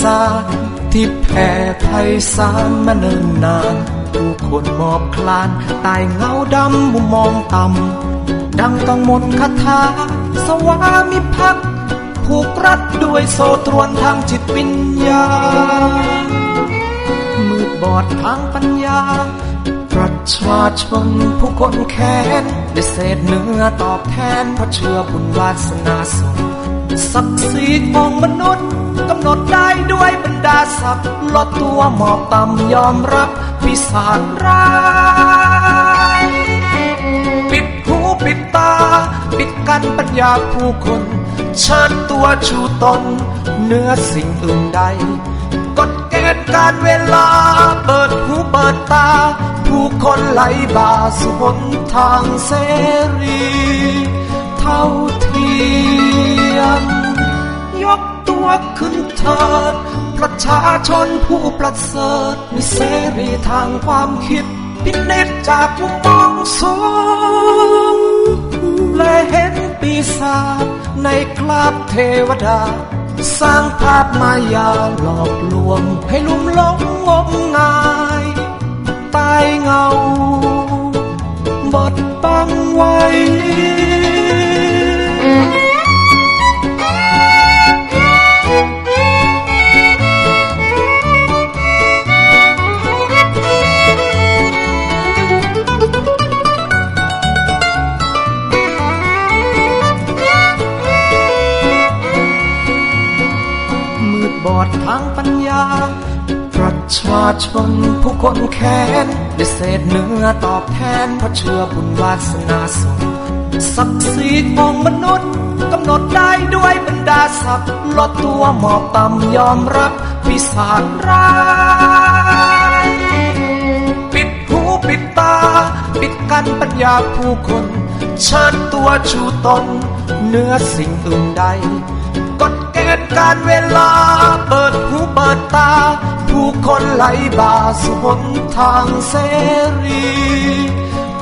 ศาจที่แผ่ไพศาลมาเนิ่นนาน ผู้คนมอบคลานตายเงาดำมุมมองต่ำดังต้องมนต์คาถา สวามิภักดิ์ผูกรัดด้วยโซตรวนทางจิตวิญญาณมืดบอดทางปัญญา ประชาชนผู้คนแค้นได้เศษเนื้อตอบแทนเพราะเชื่อบุญวาสนาส่ง ศักดิ์ศรีของมนุษย์กำหนดได้ด้วยบรรดาศักดิ์ลดตัวหมอบต่ำยอมรับพิสารร้ายปิดหูปิดตา ปิดกันปัญญาผู้คนเชิญตัวชูตนเนื้อสิ่งอื่นใดกฎเกณฑ์การเวลา เปิดหูเปิดตา ผู้คนไหลบ่าสู่หนทางเสรี เท่าที ยมยกตัวขึ้นเถิด ประชาชนผู้ประเสริฐมีเสรีทางความคิด พิเนตจากมุมมองสูงและเห็นปีศาจในคราบเทวดา สร้างภาพมายาหลอกลวง ให้ลุ่มหลงงมงายตายเงาบดบังไว้ นได้เศษเนื้อตอบแทนเพราะเชื่อบุญวาสนาส่งศักดิ์ศรีของมนุษย์กำหนดได้ด้วยบรรดาศักดิ์ลดตัวหมอบต่ำยอมรับพิสารร้ายปิดหูปิดตา ปิดกันปัญญาผู้คนเชิญตัวชูตนเนื้อสิ่งอื่นใดกฎเกณฑ์การเวลาเปิดหูเปิดตา ผู้คนไหลบ่าสู่หนทางเสรี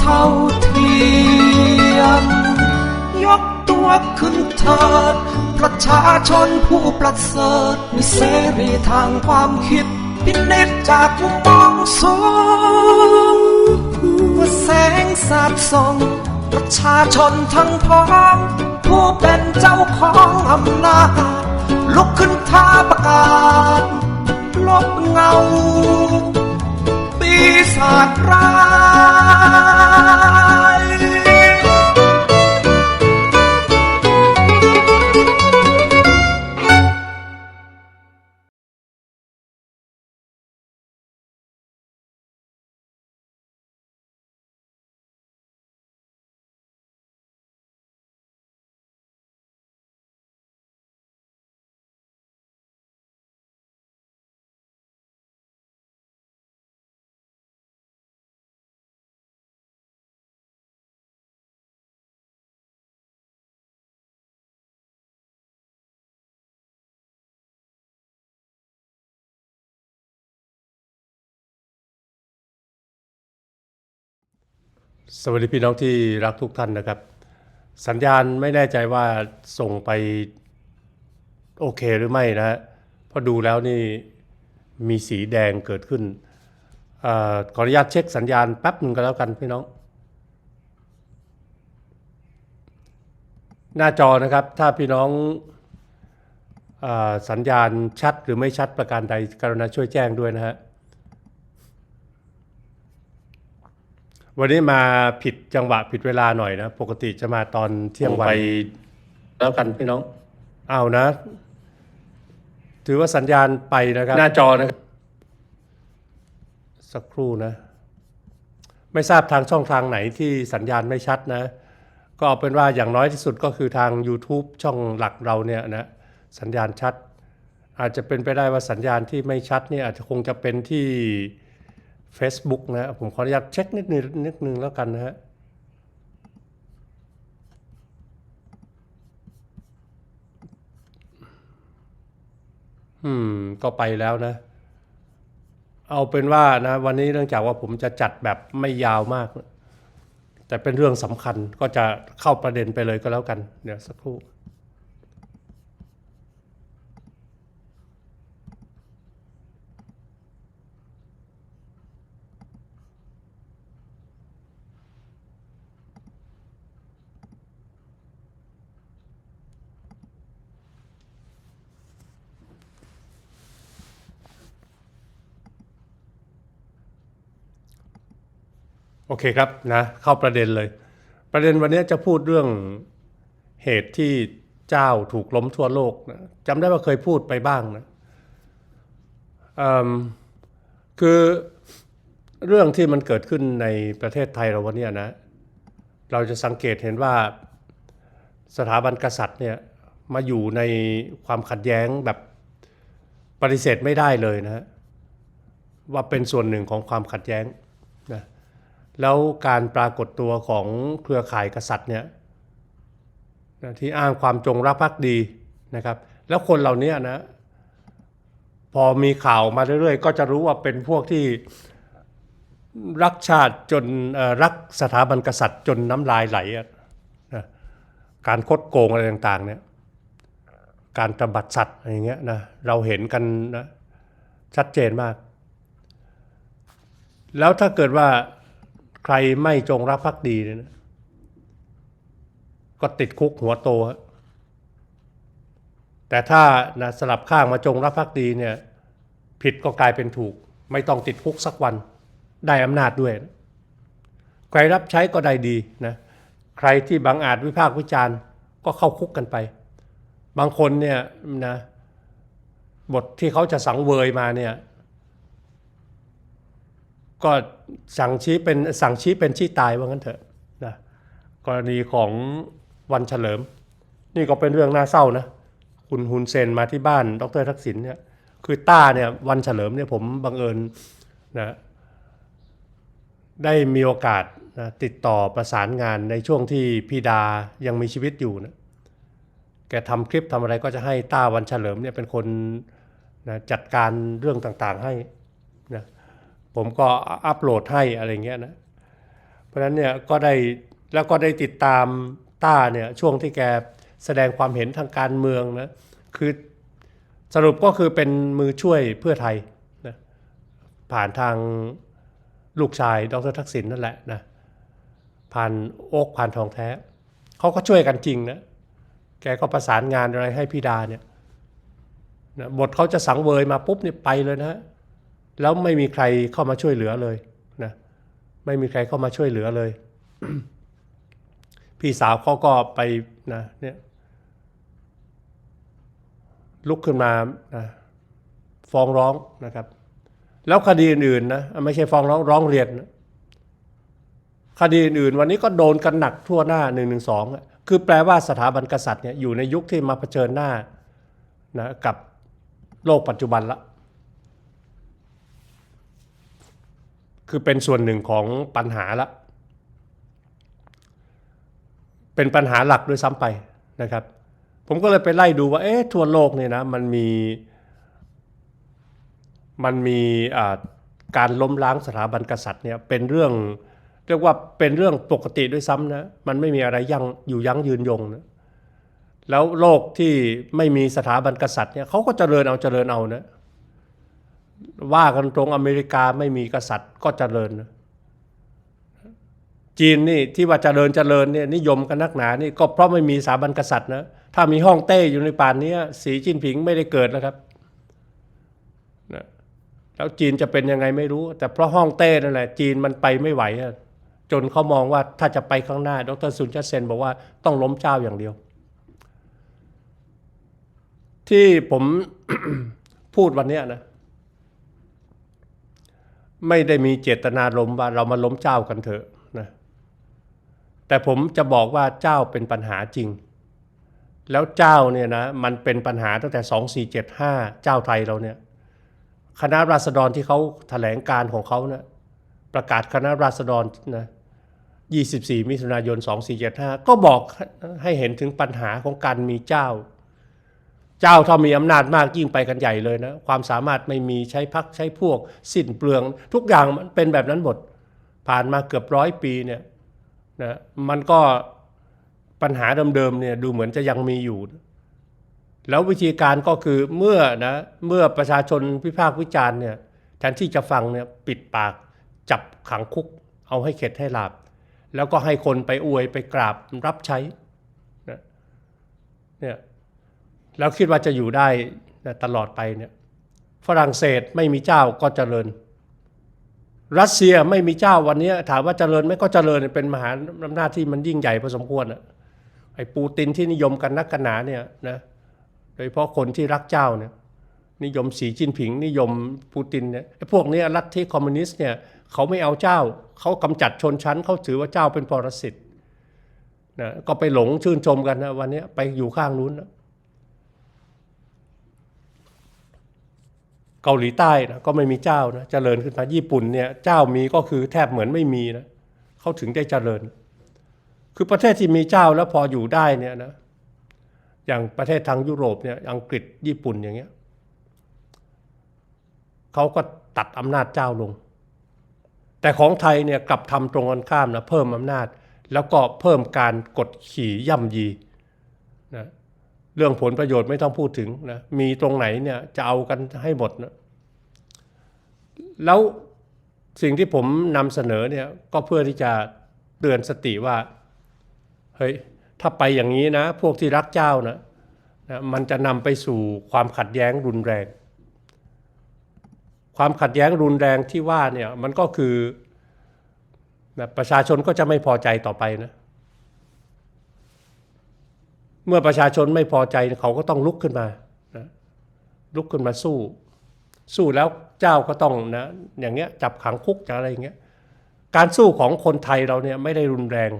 เท่าเทียม ยกตัวขึ้นเถิด ประชาชนผู้ประเสริฐมีเสรีทางความคิด พิเนตจากมุมมองสูงว่าแสงสาดส่องประชาชนทั้งพ้องผู้เป็นเจ้าของอำนาจลุกขึ้นท้าประกาศ ลบเงา ปีศาจร้าย สวัสดีพี่น้องที่รักทุกท่านนะครับ สัญญาณไม่แน่ใจว่าส่งไปโอเคหรือไม่นะฮะเพราะดูแล้วนี่มีสีแดงเกิดขึ้นอขออนุญาตเช็คสัญญาณแป๊บหนึ่งก็แล้วกันพี่น้อง หน้าจอนะครับถ้าพี่น้องอสัญญาณชัดหรือไม่ชัดประการใดกรุณาช่วยแจ้งด้วยนะฮะ วันนี้มาผิดจังหวะผิดเวลาหน่อยนะ ปกติจะมาตอนเที่ยงวันไปแล้วกันพี่น้องเอานะ ถือว่าสัญญาณไปนะครับ หน้าจอนะครับ สักครู่นะ ไม่ทราบทางช่องทางไหนที่สัญญาณไม่ชัดนะ ก็เอาเป็นว่าอย่างน้อยที่สุดก็คือทาง YouTube ช่องหลักเราเนี่ยนะ สัญญาณชัด อาจจะเป็นไปได้ว่าสัญญาณที่ไม่ชัดเนี่ยอาจจะคงจะเป็นที่ Facebook นะผมขออนุญาตเช็คนิดนึงนิดนึงแล้วกันนะฮะอืม ก็ไปแล้วนะ เอาเป็นว่านะ วันนี้เนื่องจากว่าผมจะจัดแบบไม่ยาวมาก แต่เป็นเรื่องสำคัญก็จะเข้าประเด็นไปเลยก็แล้วกัน เดี๋ยวสักครู่ โอเคครับนะเข้าประเด็นเลย ประเด็นวันนี้จะพูดเรื่องเหตุที่เจ้าถูกล้มทั่วโลกนะจำได้ว่าเคยพูดไปบ้างนะคือเรื่องที่มันเกิดขึ้นในประเทศไทยเราวันนี้นะ เราจะสังเกตเห็นว่าสถาบันกษัตริย์เนี่ยมาอยู่ในความขัดแย้งแบบปฏิเสธไม่ได้เลยนะว่าเป็นส่วนหนึ่งของความขัดแย้งนะ แล้วการปรากฏตัวของเครือข่ายกษัตริย์เนี่ยที่อ้างความจงรักภักดีนะครับ แล้วคนเหล่านี้นะพอมีข่าวมาเรื่อยๆ ก็จะรู้ว่าเป็นพวกที่รักชาติจนรักสถาบันกษัตริย์จนน้ำลายไหลนะการคดโกงอะไรต่างๆเนี่ยการตบัดสัตว์อะไรเงี้ยนะเราเห็นกันนะชัดเจนมาก แล้วถ้าเกิดว่า ใครไม่จงรักภักดีเนี่ยนะก็ติดคุกหัวโตฮะแต่ถ้านะสลับข้างมาจงรักภักดีเนี่ยผิดก็กลายเป็นถูก ไม่ต้องติดคุกสักวันได้อำนาจด้วย ใครรับใช้ก็ได้ดีนะใครที่บังอาจวิพากษ์วิจารณ์ก็เข้าคุกกันไป บางคนเนี่ยนะบทที่เขาจะสังเวยมาเนี่ย ก็สั่งชี้เป็นสั่งชี้เป็นชี้ตายว่างั้นเถอะนะกรณีของวันเฉลิม นี่ก็เป็นเรื่องน่าเศร้านะคุณฮุนเซนมาที่บ้าน ดรทักษิณเนี่ยคือต้าเนี่ยวันเฉลิมเนี่ยผมบังเอิญนะได้มีโอกาสนะติดต่อประสานงานในช่วงที่พี่ดายังมีชีวิตอยู่นะแกทำคลิปทำอะไรก็จะให้ต้าวันเฉลิมเนี่ยเป็นคนนะจัดการเรื่องต่างๆให้นะ ผมก็อัปโหลดให้อะไรเงี้ยนะ เพราะฉะนั้นเนี่ยก็ได้แล้วก็ได้ติดตามต้าเนี่ยช่วงที่แกแสดงความเห็นทางการเมืองนะคือสรุปก็คือเป็นมือช่วยเพื่อไทยนะผ่านทางลูกชายดรทักษิณนั่นแหละนะผ่านโอ๊กผ่านทองแท้เขาก็ช่วยกันจริงนะแกก็ประสานงานอะไรให้พี่ดาเนี่ยนะบทเขาจะสังเวยมาปุ๊บเนี่ยไปเลยนะ แล้วไม่มีใครเข้ามาช่วยเหลือเลยนะไม่มีใครเข้ามาช่วยเหลือเลย พี่สาวเขาก็ไปนะเนี่ยลุกขึ้นมานะฟ้องร้องนะครับ แล้วคดีอื่นๆนะไม่ใช่ฟ้องร้องร้องเรียนนะคดีอื่นๆวันนี้ก็โดนกันหนักทั่วหน้า1นึคือแปลว่าสถาบันกษัตริย์เนี่ยอยู่ในยุคที่มาเผชิญหน้านะกับโลกปัจจุบันละ คือเป็นส่วนหนึ่งของปัญหาละ เป็นปัญหาหลักด้วยซ้ำไปนะครับ ผมก็เลยไปไล่ดูว่าเอ๊ะทั่วโลกเนี่ยนะมันมีมันมีการล้มล้างสถาบันกษัตริย์เนี่ยเป็นเรื่องเรียกว่าเป็นเรื่องปกติด้วยซ้ำนะมันไม่มีอะไรยั่งอยู่ยั้งยืนยงนะแล้วโลกที่ไม่มีสถาบันกษัตริย์เนี่ยเขาก็เจริญเอาเจริญเอานะ ว่ากันตรงอเมริกาไม่มีกษัตริย์ก็เจริญ จีนนี่ที่ว่าเจริญเจริญเนี่ยนิยมกันนักหนานี่ก็เพราะไม่มีสถาบันกษัตริย์นะถ้ามีห้องเต้อยู่ในป่านนี้สีจิ้นผิงไม่ได้เกิดแล้วครับนะแล้วจีนจะเป็นยังไงไม่รู้ แต่เพราะห้องเต้นั่นแหละจีนมันไปไม่ไหวจนเขามองว่าถ้าจะไปข้างหน้า ดรซุนชัดเซนบอกว่าต้องล้มเจ้าอย่างเดียว ที่ผมพูดวันนี้นะ ไม่ได้มีเจตนาล้มว่าเรามาล้มเจ้ากันเถอะนะแต่ผมจะบอกว่าเจ้าเป็นปัญหาจริง แล้วเจ้าเนี่ยนะมันเป็นปัญหาตั้งแต่ 2475 เจ้าไทยเราเนี่ยคณะราษฎรที่เขาแถลงการของเขาเนะประกาศคณะราษฎรนะ24 มิถุนายน 2475 ก็บอกให้เห็นถึงปัญหาของการมีเจ้า เจ้าถ้ามีอำนาจมากยิ่งไปกันใหญ่เลยนะความสามารถไม่มีใช้พักใช้พวก สิ้นเปลือง ทุกอย่างมันเป็นแบบนั้นหมดผ่านมาเกือบร้อยปีเนี่ยนะมันก็ปัญหาเดิมๆเนี่ยดูเหมือนจะยังมีอยู่ แล้ววิธีการก็คือเมื่อนะเมื่อประชาชนวิพากษ์วิจารณ์เนี่ยแทนที่จะฟังเนี่ยปิดปากจับขังคุก เอาให้เข็ดให้หลาบ แล้วก็ให้คนไปอวยไปกราบรับใช้นะเนี่ย แล้วคิดว่าจะอยู่ได้ตลอดไปเนี่ยฝรั่งเศสไม่มีเจ้าก็เจริญ รัสเซียไม่มีเจ้าวันนี้ถามว่าเจริญไหมก็เจริญเป็นมหาอำนาจที่มันยิ่งใหญ่พอสมควรอะไอ้ปูตินที่นิยมกันนักกันหนาเนี่ยนะโดยเฉพาะคนที่รักเจ้าเนี่ยนิยมสีจิ้นผิง นิยมปูตินเนี่ยไอ้พวกนี้ยลัทธิคอมมิวนิสต์เนี่ยเขาไม่เอาเจ้า เขากำจัดชนชั้น เขาถือว่าเจ้าเป็นปรสิตนะก็ไปหลงชื่นชมกันนะวันนี้ไปอยู่ข้างนู้นนะ เกาหลีใต้นะก็ไม่มีเจ้านะเจริญขึ้นมาญี่ปุ่นเนี่ยเจ้ามีก็คือแทบเหมือนไม่มีนะเขาถึงได้เจริญ คือประเทศที่มีเจ้าแล้วพออยู่ได้เนี่ยนะอย่างประเทศทางยุโรปเนี่ยอังกฤษญี่ปุ่นอย่างเงี้ยเขาก็ตัดอำนาจเจ้าลง แต่ของไทยเนี่ยกลับทำตรงกันข้ามนะเพิ่มอำนาจ แล้วก็เพิ่มการกดขี่ย่ำยี เรื่องผลประโยชน์ไม่ต้องพูดถึงนะมีตรงไหนเนี่ยจะเอากันให้หมดนะแล้วสิ่งที่ผมนำเสนอเนี่ยก็เพื่อที่จะเตือนสติว่าเฮ้ยถ้าไปอย่างนี้นะ พวกที่รักเจ้านะนะมันจะนำไปสู่ความขัดแย้งรุนแรง ความขัดแย้งรุนแรงที่ว่าเนี่ยมันก็คือนะประชาชนก็จะไม่พอใจต่อไปนะ เมื่อประชาชนไม่พอใจเขาก็ต้องลุกขึ้นมานะลุกขึ้นมาสู้ สู้แล้วเจ้าก็ต้องนะอย่างเงี้ยจับขังคุกจะอะไรอย่างเงี้ยการสู้ของคนไทยเราเนี่ยไม่ได้รุนแรง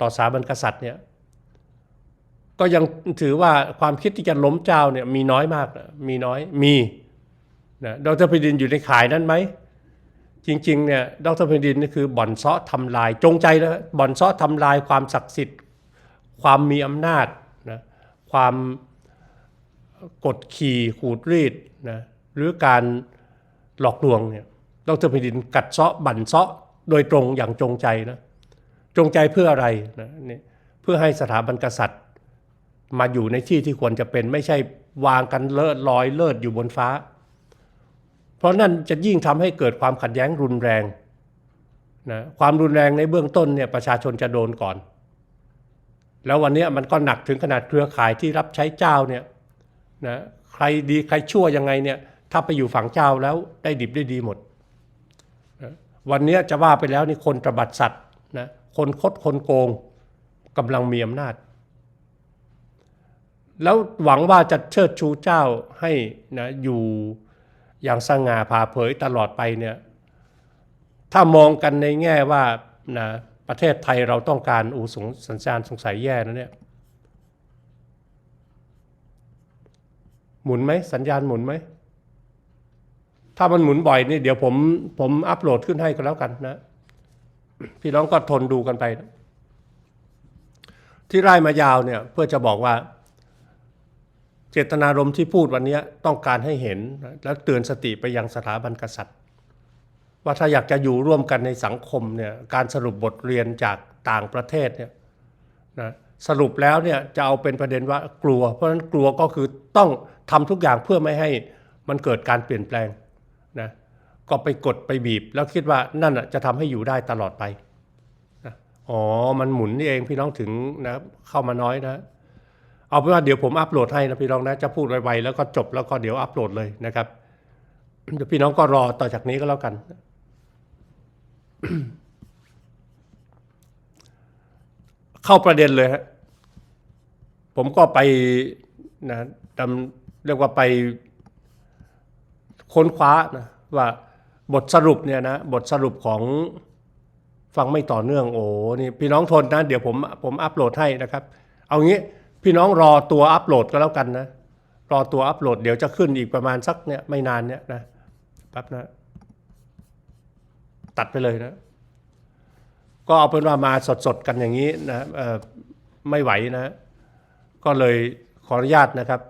ต่อสถาบันกษัตริย์เนี่ยก็ยังถือว่าความคิดที่จะล้มเจ้าเนี่ยมีน้อยมากนะมีน้อยมีนะดรพิดินอยู่ในข่ายนั้นไหมจริงๆเนี่ยดรพิดินนี่คือบ่อนซาะทำลายจงใจแล้วบ่อนซาะทำลายความศักดิ์สิทธิ์ ความมีอำนาจนะความกดขี่ขูดรีดนะหรือการหลอกลวงเนี่ยดรพิดินกัดเซาะบั่นเซาะโดยตรงอย่างจงใจนะจงใจเพื่ออะไรนะนี่เพื่อให้สถาบันกษัตริย์ มาอยู่ในที่ที่ควรจะเป็นไม่ใช่วางกันเลิศลอยเลิศอยู่บนฟ้า เพราะนั่นจะยิ่งทำให้เกิดความขัดแย้งรุนแรงนะความรุนแรงในเบื้องต้นเนี่ยประชาชนจะโดนก่อน แล้ววันนี้มันก็หนักถึงขนาดเครือข่ายที่รับใช้เจ้าเนี่ยนะใครดีใครชั่วยังไงเนี่ยถ้าไปอยู่ฝั่งเจ้าแล้วได้ดิบได้ดีหมดนะวันนี้จะว่าไปแล้วนี่คนตระบัดสัตว์นะคนคดคนโกงกำลังมีอำนาจ แล้วหวังว่าจะเชิดชูเจ้าให้นะอยู่อย่างสง่าผ่าเผยตลอดไปเนี่ยถ้ามองกันในแง่ว่านะ ประเทศไทยเราต้องการอูสงสัญญาณสงสัยแย่นะเนี่ยหมุนไหมสัญญาณหมุนไหม ถ้ามันหมุนบ่อยนี่เดี๋ยวผมผมอัปโหลดขึ้นให้ก็แล้วกันนะ พี่น้องก็ทนดูกันไปนะที่ไล่มายาวเนี่ยเพื่อจะบอกว่า เจตนารมณ์ที่พูดวันนี้ต้องการให้เห็น และเตือนสติไปยังสถาบันกษัตริย์ ว่าถ้าอยากจะอยู่ร่วมกันในสังคมเนี่ยการสรุปบทเรียนจากต่างประเทศเนี่ยนะสรุปแล้วเนี่ยจะเอาเป็นประเด็นว่ากลัว เพราะฉะนั้นกลัวก็คือต้องทำทุกอย่างเพื่อไม่ให้มันเกิดการเปลี่ยนแปลงนะก็ไปกดไปบีบ แล้วคิดว่านั่นจะทำให้อยู่ได้ตลอดไปนะอ๋อมันหมุนนี่เองพี่น้องถึงนะเข้ามาน้อยนะ เอาเป็นว่าเดี๋ยวผมอัปโหลดให้นะพี่น้องนะจะพูดไวๆแล้วก็จบแล้วก็เดี๋ยวอัปโหลดเลยนะครับเดี๋ยวพี่น้องก็รอต่อจากนี้ก็แล้วกัน เข้าประเด็นเลยฮะผมก็ไปนะดำเรียกว่าไปค้นคว้านะว่าบทสรุปเนี่ยนะบทสรุปของฟังไม่ต่อเนื่องโอ้นี่พี่น้องทนนะเดี๋ยวผมผมอัปโหลดให้นะครับ เอางี้พี่น้องรอตัวอัปโหลดก็แล้วกันนะ รอตัวอัปโหลดเดี๋ยวจะขึ้นอีกประมาณสักเนี่ยไม่นานเนี่ยนะแป๊บนะ ตัดไปเลยนะ ก็เอาเป็นว่ามาสดๆกันอย่างนี้นะไม่ไหวนะ ก็เลยขออนุญาตนะครับ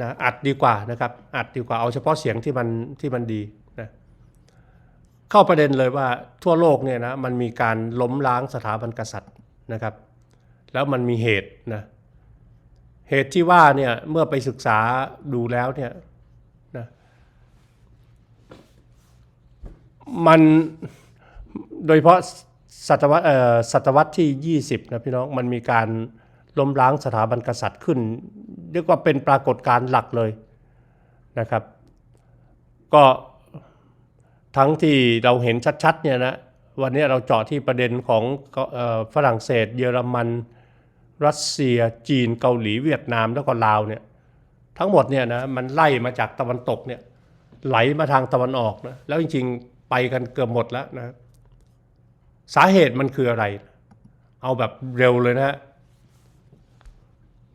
นะอัดดีกว่านะครับ อัดดีกว่าเอาเฉพาะเสียงที่มันที่มันดีนะเข้าประเด็นเลยว่าทั่วโลกเนี่ยนะมันมีการล้มล้างสถาบันกษัตริย์นะครับ แล้วมันมีเหตุนะเหตุที่ว่าเนี่ยเมื่อไปศึกษาดูแล้วเนี่ยนะ มันโดยเฉพาะศตวรรษเอ่อศตวรรษที่ 20 นะพี่น้อง มันมีการล้มล้างสถาบันกษัตริย์ขึ้นเรียกว่าเป็นปรากฏการณ์หลักเลยนะครับ ก็ทั้งที่เราเห็นชัดๆเนี่ยนะวันนี้เราเจาะที่ประเด็นของออฝรั่งเศส เยอรมัน รัสเซีย จีนเกาหลีเวียดนามแล้วก็ลาวเนี่ยทั้งหมดเนี่ยนะมันไล่มาจากตะวันตกเนี่ยไหลมาทางตะวันออกนะแล้วจริงๆ ไปกันเกือบหมดแล้วนะสาเหตุมันคืออะไร เอาแบบเร็วเลยนะฮะ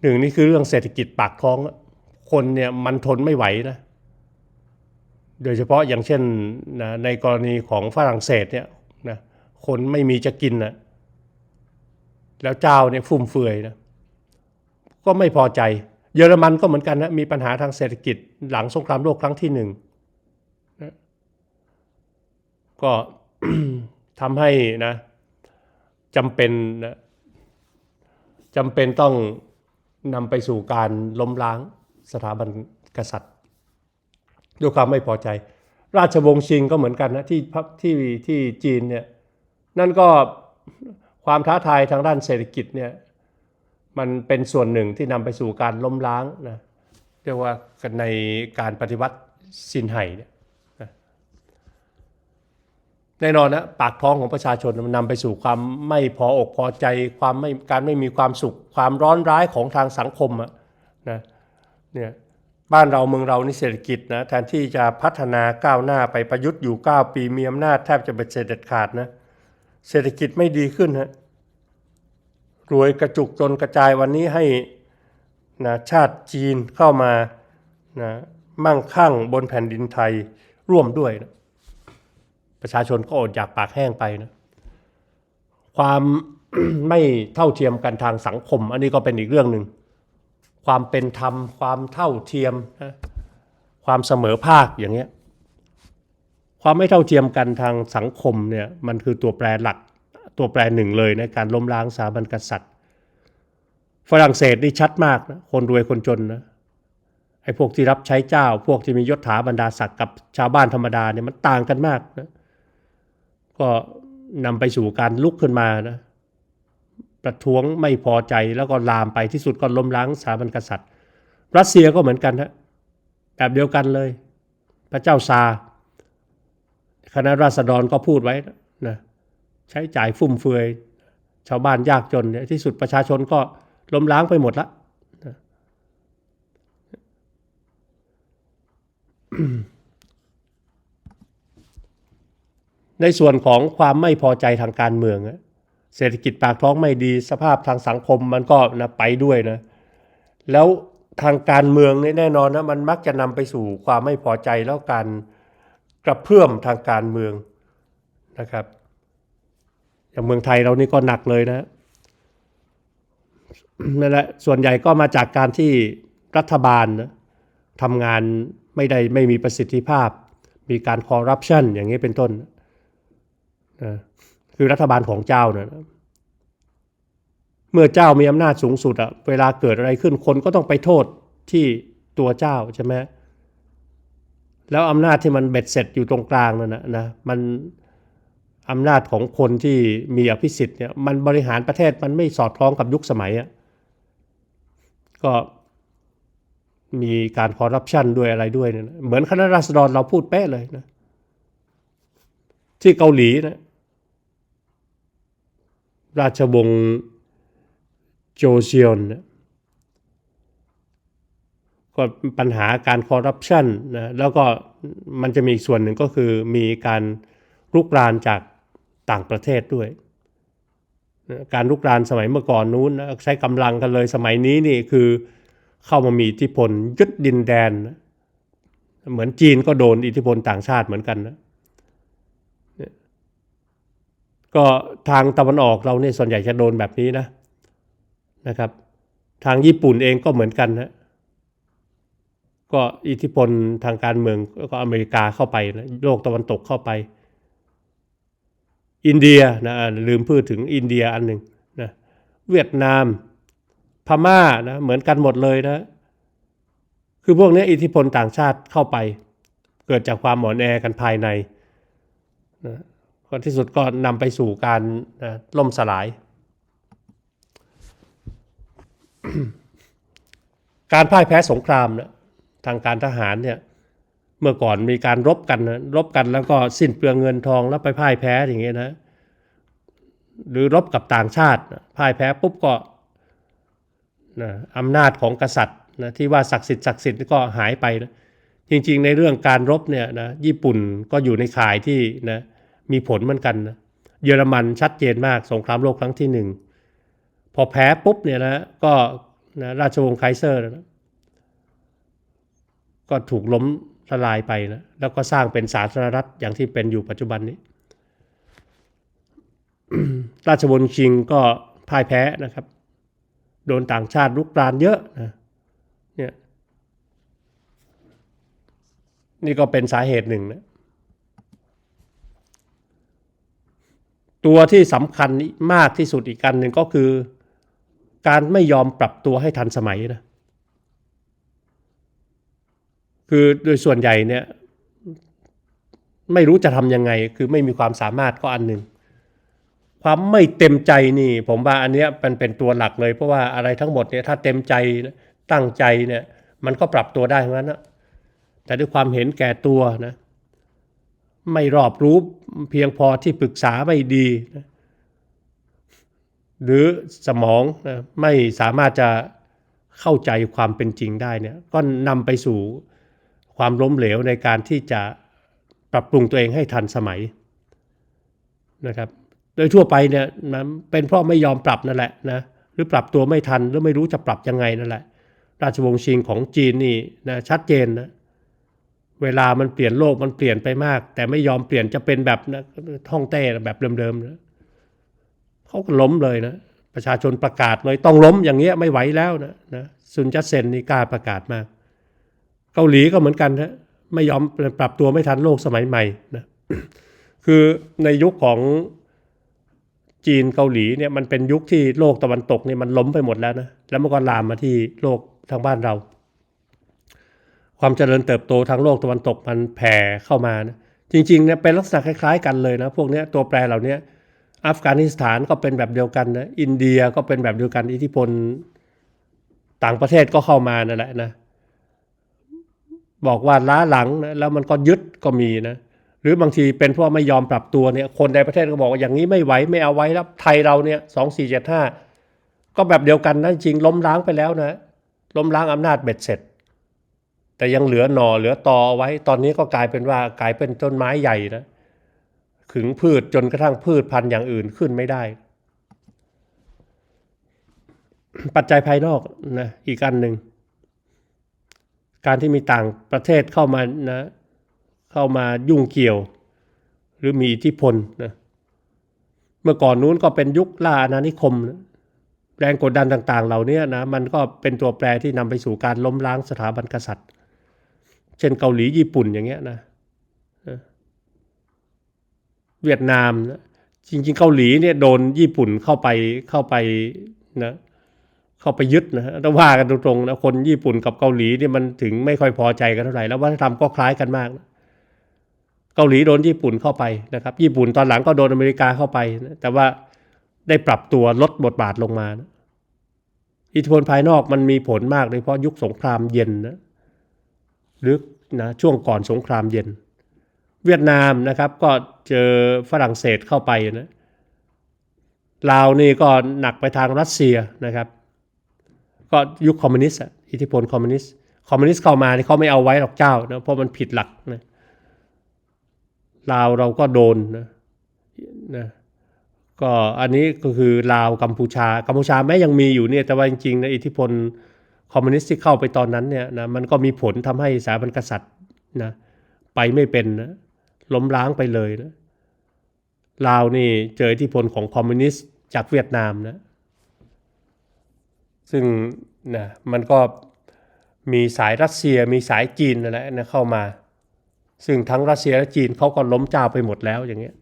หนึ่งนี่คือเรื่องเศรษฐกิจปากท้อง คนเนี่ยมันทนไม่ไหวนะโดยเฉพาะอย่างเช่นนะในกรณีของฝรั่งเศสเนี่ยนะคนไม่มีจะกินนะแล้วเจ้าเนี่ยฟุ่มเฟือยนะก็ไม่พอใจ เยอรมันก็เหมือนกันนะมีปัญหาทางเศรษฐกิจหลังสงครามโลกครั้งที่หนึ่ง ก็ทำให้นะจำเป็นนะจำเป็นต้องนำไปสู่การล้มล้างสถาบันกษัตริย์ด้วยความไม่พอใจ ราชวงศ์ชิงก็เหมือนกันนะที่พับที่ที่จีนเนี่ยนั่นก็ความท้าทายทางด้านเศรษฐกิจเนี่ยมันเป็นส่วนหนึ่งที่นำไปสู่การล้มล้างนะเรียกว่าในการปฏิวัติซินไห่เนี่ย แน่นอนนะปากท้องของประชาชนมันนำไปสู่ความไม่พออกพอใจความไม่การไม่มีความสุข ความร้อนร้ายของทางสังคมอะนะเนี่ยบ้านเราเมืองเรานี่เศรษฐกิจนะแทนที่จะพัฒนาก้าวหน้าไปประยุทธ์อยู่ 9 ปีมีอำนาจแทบจะเป็นเศรษฐขาดนะเศรษฐกิจไม่ดีขึ้นฮะรวยกระจุกจนกระจายวันนี้ให้นะชาติจีนเข้ามานะมั่งคั่งบนแผ่นดินไทยร่วมด้วยนะ ประชาชนก็อดอยากปากแห้งไปนะความไม่เท่าเทียมกันทางสังคม อันนี้ก็เป็นอีกเรื่องหนึ่งความเป็นธรรม ความเท่าเทียมนะความเสมอภาคอย่างเงี้ยความไม่เท่าเทียมกันทางสังคมเนี่ยมันคือตัวแปรหลักตัวแปรหนึ่งเลยในการล้มล้างสถาบันกษัตริย์ ฝรั่งเศสนี่ชัดมากนะคนรวยคนจนนะไอ้พวกที่รับใช้เจ้า พวกที่มียศถาบรรดาศักดิ์กับชาวบ้านธรรมดาเนี่ยมันต่างกันมากนะ ก็นำไปสู่การลุกขึ้นมานะประท้วงไม่พอใจแล้วก็ลามไปที่สุดก็ล้มล้างสถาบันกษัตริย์ รัสเซียก็เหมือนกันฮะแบบเดียวกันเลย พระเจ้าซาคณะราษฎรก็พูดไว้นะใช้จ่ายฟุ่มเฟือย ชาวบ้านยากจนเนี่ยที่สุดประชาชนก็ล้มล้างไปหมดละนะ ในส่วนของความไม่พอใจทางการเมืองเศรษฐกิจปากท้องไม่ดีสภาพทางสังคมมันก็นะไปด้วยนะแล้วทางการเมืองแน่นอนนะมันมักจะนำไปสู่ความไม่พอใจแล้วการกระเพื่อมทางการเมืองนะครับ อย่างเมืองไทยเรานี่ก็หนักเลยนะนั่นแหละส่วนใหญ่ก็มาจากการที่รัฐบาลนะทำงานไม่ได้ไม่มีประสิทธิภาพ มีการคอร์รัปชันอย่างนี้เป็นต้น นะคือรัฐบาลของเจ้าเนี่ยนะเมื่อเจ้ามีอำนาจสูงสุดอะเวลาเกิดอะไรขึ้นคนก็ต้องไปโทษที่ตัวเจ้าใช่ไหมแล้วอำนาจที่มันเบ็ดเสร็จอยู่ตรงกลางนั่นนะนะมันอำนาจของคนที่มีอภิสิทธิ์เนี่ยมันบริหารประเทศมันไม่สอดคล้องกับยุคสมัยอะก็มีการคอร์รัปชันด้วยอะไรด้วยเนี่ยนะเหมือนคณะราษฎรเราพูดเป๊ะเลยนะที่เกาหลีนะ ราชวงศ์โจเซียนเนี่ยก็ปัญหาการคอร์รัปชันนะแล้วก็มันจะมีอีกส่วนหนึ่งก็คือมีการลุกรานจากต่างประเทศด้วย การลุกรานสมัยเมื่อก่อนนู้นใช้กำลังกันเลยสมัยนี้นี่คือเข้ามามีอิทธิพลยึดดินแดน เหมือนจีนก็โดนอิทธิพลต่างชาติเหมือนกันนะ ก็ทางตะวันออกเราเนี่ยส่วนใหญ่จะโดนแบบนี้นะนะครับ ทางญี่ปุ่นเองก็เหมือนกันนะก็อิทธิพลทางการเมืองก็อเมริกาเข้าไปนะโลกตะวันตกเข้าไป อินเดียนะลืมพูดถึงอินเดียอันหนึ่งนะเวียดนาม พม่านะเหมือนกันหมดเลยนะ คือพวกนี้อิทธิพลต่างชาติเข้าไป เกิดจากความหมอนแอกันภายในนะ ก็ที่สุดก็นำไปสู่การนะล่มสลาย การพ่ายแพ้สงครามนะทางการทหารเนี่ยเมื่อก่อนมีการรบกันนะรบกันแล้วก็สิ้นเปลืองเงินทองแล้วไปพ่ายแพ้อย่างเงี้ยนะหรือรบกับต่างชาตินะพ่ายแพ้ปุ๊บก็นะอำนาจของกษัตริย์นะที่ว่าศักดิ์สิทธิ์ศักดิ์สิทธิ์ก็หายไปนะจริงๆ ในเรื่องการรบเนี่ยนะญี่ปุ่นก็อยู่ในข่ายที่นะ มีผลเหมือนกันนะเยอรมันชัดเจนมากสงครามโลกครั้งที่หนึ่งพอแพ้ปุ๊บเนี่ยนะก็นะราชวงศ์ไคเซอร์นะก็ถูกล้มละลายไปนะแล้วก็สร้างเป็นสาธารณรัฐอย่างที่เป็นอยู่ปัจจุบันนี้ ราชวงศ์ชิงก็พ่ายแพ้นะครับ โดนต่างชาติลุกรานเยอะนะเนี่ยนี่ก็เป็นสาเหตุหนึ่งนะ ตัวที่สำคัญมากที่สุดอีกกันหนึ่งก็คือ การไม่ยอมปรับตัวให้ทันสมัยนะคือโดยส่วนใหญ่เนี่ยไม่รู้จะทำยังไง คือไม่มีความสามารถก็อันหนึ่งความไม่เต็มใจนี่ ผมว่าอันเนี้ยมันเป็นตัวหลักเลย เพราะว่าอะไรทั้งหมดเนี่ยถ้าเต็มใจตั้งใจเนี่ย มันก็ปรับตัวได้ทั้งนั้นนะแต่ด้วยความเห็นแก่ตัวนะ ไม่รอบรู้เพียงพอที่ปรึกษาไม่ดี หรือสมองไม่สามารถจะเข้าใจความเป็นจริงได้เนี่ยก็นำไปสู่ความล้มเหลวในการที่จะปรับปรุงตัวเองให้ทันสมัยนะครับโดยทั่วไปเนี่ยนะเป็นเพราะไม่ยอมปรับนั่นแหละนะหรือปรับตัวไม่ทันหรือไม่รู้จะปรับยังไงนั่นแหละ ราชวงศ์ชิงของจีนนี่นะชัดเจนนะ เวลามันเปลี่ยนโลกมันเปลี่ยนไปมาก แต่ไม่ยอมเปลี่ยนจะเป็นแบบนะท่องเต้แบบเดิมๆนะเขาก็ล้มเลยนะ ประชาชนประกาศเลยต้องล้มอย่างเงี้ยไม่ไหวแล้วนะนะซุนจัตเซนนี่กล้าประกาศมาก เกาหลีก็เหมือนกันนะไม่ยอมปรับตัวไม่ทันโลกสมัยใหม่นะคือในยุคของจีนเกาหลีเนี่ยมันเป็นยุคที่โลกตะวันตกเนี่ยมันล้มไปหมดแล้วนะแล้วมันก็ลามมาที่โลกทางบ้านเรา ความเจริญเติบโตทางโลกตะวันตกมันแผ่เข้ามานะจริงๆเนี่ยเป็นลักษณะคล้าย ๆ กันเลยนะพวกนี้ตัวแปรเหล่านี้อัฟกานิสถานก็เป็นแบบเดียวกันนะอินเดียก็เป็นแบบเดียวกันอิทธิพลต่างประเทศก็เข้ามานั่นแหละนะบอกว่าล้าหลังนะแล้วมันก็ยึดก็มีนะหรือบางทีเป็นเพราะไม่ยอมปรับตัวเนี่ยคนในประเทศก็บอกว่าอย่างนี้ไม่ไหวไม่เอาไว้แล้วไทยเราเนี่ยสองสี่เจ็ดห้าก็แบบเดียวกันนะจริงล้มล้างไปแล้วนะล้มล้างอำนาจเบ็ดเสร็จ แต่ยังเหลือหน่อเหลือตอเอาไว้ ตอนนี้ก็กลายเป็นว่ากลายเป็นต้นไม้ใหญ่นะขึงพืชจนกระทั่งพืชพันธุ์อย่างอื่นขึ้นไม่ได้ ปัจจัยภายนอกนะอีกอันหนึ่งการที่มีต่างประเทศเข้ามานะเข้ามายุ่งเกี่ยว หรือมีอิทธิพลนะเมื่อก่อนนู้นก็เป็นยุคล่าอาณานิคมนะแรงกดดันต่างๆ เหล่านี้นะมันก็เป็นตัวแปรที่นำไปสู่การล้มล้างสถาบันกษัตริย์ เช่นเกาหลีญี่ปุ่นอย่างเงี้ยนะเวียดนามนะจริงๆ เกาหลีเนี่ยโดนญี่ปุ่นเข้าไปเข้าไปนะเข้าไปยึดนะฮะต้องว่ากันตรงๆนะคนญี่ปุ่นกับเกาหลีเนี่ยมันถึงไม่ค่อยพอใจกันเท่าไหร่แล้ววัฒนธรรมก็คล้ายกันมากนะเกาหลีโดนญี่ปุ่นเข้าไปนะครับ ญี่ปุ่นตอนหลังก็โดนอเมริกาเข้าไปนะแต่ว่าได้ปรับตัวลดบทบาทลงมานะอิทธิพลภายนอกมันมีผลมากโดยเฉพาะยุคสงครามเย็นนะ หรือนะช่วงก่อนสงครามเย็น เวียดนามนะครับก็เจอฝรั่งเศสเข้าไปนะลาวนี่ก็หนักไปทางรัสเซียนะครับ ก็ยุคคอมมิวนิสต์อิทธิพลคอมมิวนิสต์คอมมิวนิสต์เข้ามานี่เขาไม่เอาไว้หรอกเจ้านะเพราะมันผิดหลักนะลาวเราก็โดนนะนะก็อันนี้ก็คือลาวกัมพูชา กัมพูชาแม้ยังมีอยู่เนี่ยแต่ว่าจริงๆนะอิทธิพล คอมมิวนิสต์ที่เข้าไปตอนนั้นเนี่ยนะมันก็มีผลทำให้สถาบันกษัตริย์นะไปไม่เป็นนะล้มล้างไปเลยนะลาวนี่เจออิทธิพลของคอมมิวนิสต์จากเวียดนามนะซึ่งนะมันก็มีสายรัสเซียมีสายจีนนั่นแหละนะเข้ามา ซึ่งทั้งรัสเซียและจีนเขาก็ล้มเจ้าไปหมดแล้วอย่างเงี้ย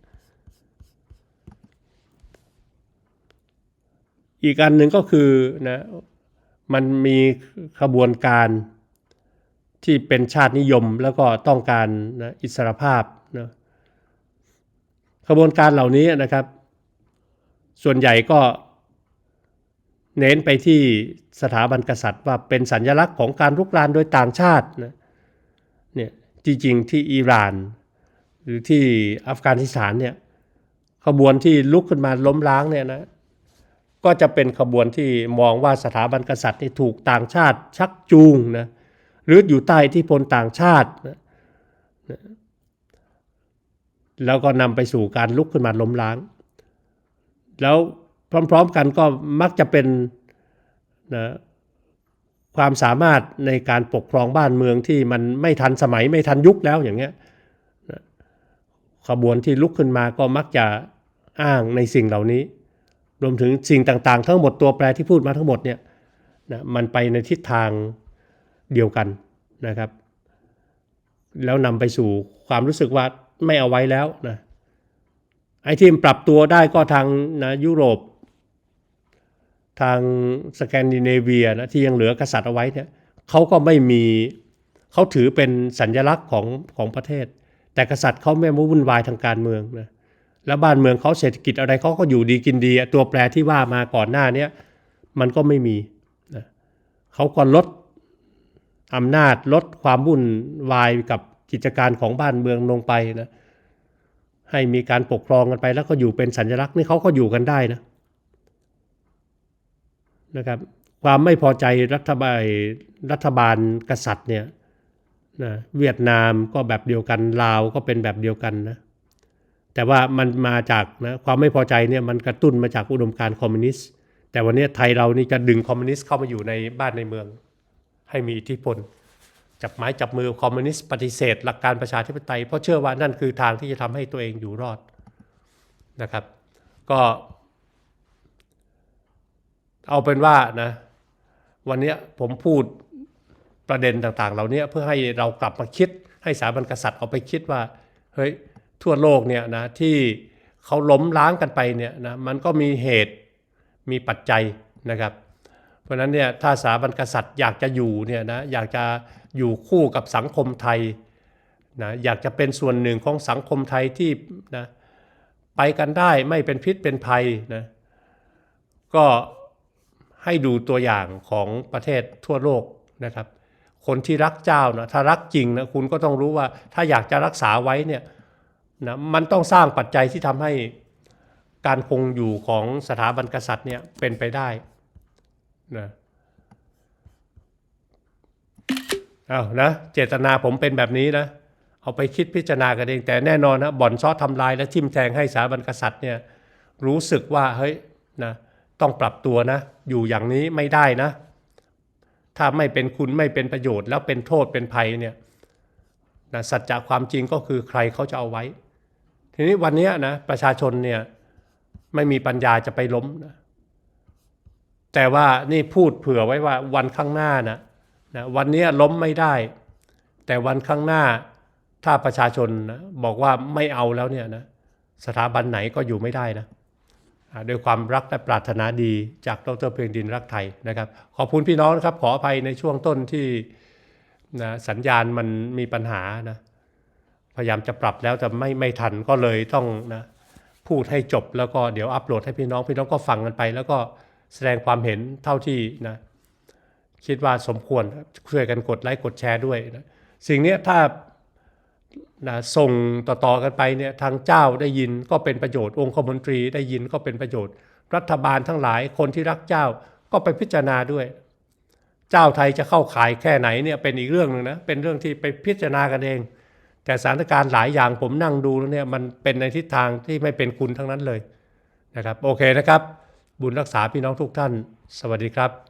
อีกอันหนึ่งก็คือนะ มันมีขบวนการที่เป็นชาตินิยมแล้วก็ต้องการนะอิสรภาพนะขบวนการเหล่านี้นะครับ ส่วนใหญ่ก็เน้นไปที่สถาบันกษัตริย์ว่าเป็นสัญลักษณ์ของการลุกรานโดยต่างชาตินะเนี่ยจริงๆที่อิหร่าน หรือที่อัฟกานิสถานเนี่ยขบวนที่ลุกขึ้นมาล้มล้างเนี่ยนะ ก็จะเป็นขบวนที่มองว่าสถาบันกษัตริย์นี่ถูกต่างชาติชักจูงนะหรืออยู่ใต้ทธิพลต่างชาตินะแล้วก็นำไปสู่การลุกขึ้นมาล้มล้าง แล้วพร้อมๆกันก็มักจะเป็นนะความสามารถในการปกครองบ้านเมืองที่มันไม่ทันสมัยไม่ทันยุคแล้วอย่างเงี้ยขบวนที่ลุกขึ้นมาก็มักจะอ้างในสิ่งเหล่านี้ รวมถึงสิ่งต่างๆ ทั้งหมดตัวแปรที่พูดมาทั้งหมดเนี่ยนะมันไปในทิศทางเดียวกันนะครับ แล้วนำไปสู่ความรู้สึกว่าไม่เอาไว้แล้วนะไอ้ที่ปรับตัวได้ก็ทางนะยุโรป ทางสแกนดิเนเวียนะที่ยังเหลือกษัตริย์เอาไว้เนี่ยเขาก็ไม่มีเขาถือเป็นสัญลักษณ์ของของประเทศ แต่กษัตริย์เขาไม่มาวุ่นวายทางการเมืองนะ แล้วบ้านเมืองเขาเศรษฐกิจอะไรเขาก็อยู่ดีกินดี ตัวแปรที่ว่ามาก่อนหน้านี้มันก็ไม่มีนะเขาก็ลดอำนาจลดความวุ่นวายกับกิจการของบ้านเมืองลงไปนะให้มีการปกครองกันไปแล้วก็อยู่เป็นสัญลักษณ์นี่เขาก็อยู่กันได้นะนะครับความไม่พอใจรัฐบาลรัฐบาลกษัตริย์เนี่ยนะเวียดนามก็แบบเดียวกันลาวก็เป็นแบบเดียวกันนะ แต่ว่ามันมาจากนะความไม่พอใจเนี่ยมันกระตุ้นมาจากอุดมการคอมมิวนิสต์ แต่วันนี้ไทยเรานี่จะดึงคอมมิวนิสต์เข้ามาอยู่ในบ้านในเมือง ให้มีอิทธิพล จับไม้จับมือคอมมิวนิสต์ปฏิเสธ หลักการประชาธิปไตย เพราะเชื่อว่านั่นคือทางที่จะทำให้ตัวเองอยู่รอดนะครับ ก็เอาเป็นว่านะวันนี้ผมพูดประเด็นต่างๆ เหล่านี้เพื่อให้เรากลับมาคิดให้สถาบันกษัตริย์เอาไปคิดว่าเฮ้ย ทั่วโลกเนี่ยนะที่เขาล้มล้างกันไปเนี่ยนะมันก็มีเหตุมีปัจจัยนะครับ เพราะฉะนั้นเนี่ยถ้าสถาบันกษัตริย์อยากจะอยู่เนี่ยนะอยากจะอยู่คู่กับสังคมไทยนะอยากจะเป็นส่วนหนึ่งของสังคมไทยที่นะไปกันได้ไม่เป็นพิษเป็นภัยนะก็ให้ดูตัวอย่างของประเทศทั่วโลกนะครับ คนที่รักเจ้านะถ้ารักจริงนะคุณก็ต้องรู้ว่าถ้าอยากจะรักษาไว้เนี่ย นะมันต้องสร้างปัจจัยที่ทำให้การคงอยู่ของสถาบันกษัตริย์เนี่ยเป็นไปได้นะเอานะเจตนาผมเป็นแบบนี้นะ เอาไปคิดพิจารณากันเอง แต่แน่นอนนะบ่อนซอทำลายและทิมแทงให้สถาบันกษัตริย์เนี่ยรู้สึกว่าเฮ้ยนะต้องปรับตัวนะ อยู่อย่างนี้ไม่ได้นะ ถ้าไม่เป็นคุณไม่เป็นประโยชน์ แล้วเป็นโทษเป็นภัยเนี่ยนะสัจจะความจริงก็คือใครเขาจะเอาไว้ ทีนี้วันนี้นะประชาชนเนี่ยไม่มีปัญญาจะไปล้มนะแต่ว่านี่พูดเผื่อไว้ว่าวันข้างหน้านะนะวันนี้ล้มไม่ได้ แต่วันข้างหน้าถ้าประชาชนนะบอกว่าไม่เอาแล้วเนี่ยนะสถาบันไหนก็อยู่ไม่ได้นะด้วยความรักและปรารถนาดีจากดรเพลงดินรักไทยนะครับ ขอบคุณพี่น้องนะครับขออภัยในช่วงต้นที่นะสัญญาณมันมีปัญหานะ พยายามจะปรับแล้วแต่ไม่ไม่ทันก็เลยต้องนะพูดให้จบแล้วก็เดี๋ยวอัปโหลดให้พี่น้องพี่น้องก็ฟังกันไป แล้วก็แสดงความเห็นเท่าที่นะคิดว่าสมควรช่วยกันกดไลค์กดแชร์ด้วยนะสิ่งนี้ถ้านะส่งต่อๆกันไปเนี่ยทางเจ้าได้ยินก็เป็นประโยชน์องค์คมนตรีได้ยินก็เป็นประโยชน์ รัฐบาลทั้งหลายคนที่รักเจ้าก็ไปพิจารณาด้วย เจ้าไทยจะเข้าขายแค่ไหนเนี่ยเป็นอีกเรื่องหนึ่งนะเป็นเรื่องที่ไปพิจารณากันเอง แต่สถานการณ์หลายอย่างผมนั่งดูแล้วเนี่ยมันเป็นในทิศทางที่ไม่เป็นคุณทั้งนั้นเลยนะครับ โอเคนะครับ บุญรักษาพี่น้องทุกท่าน สวัสดีครับ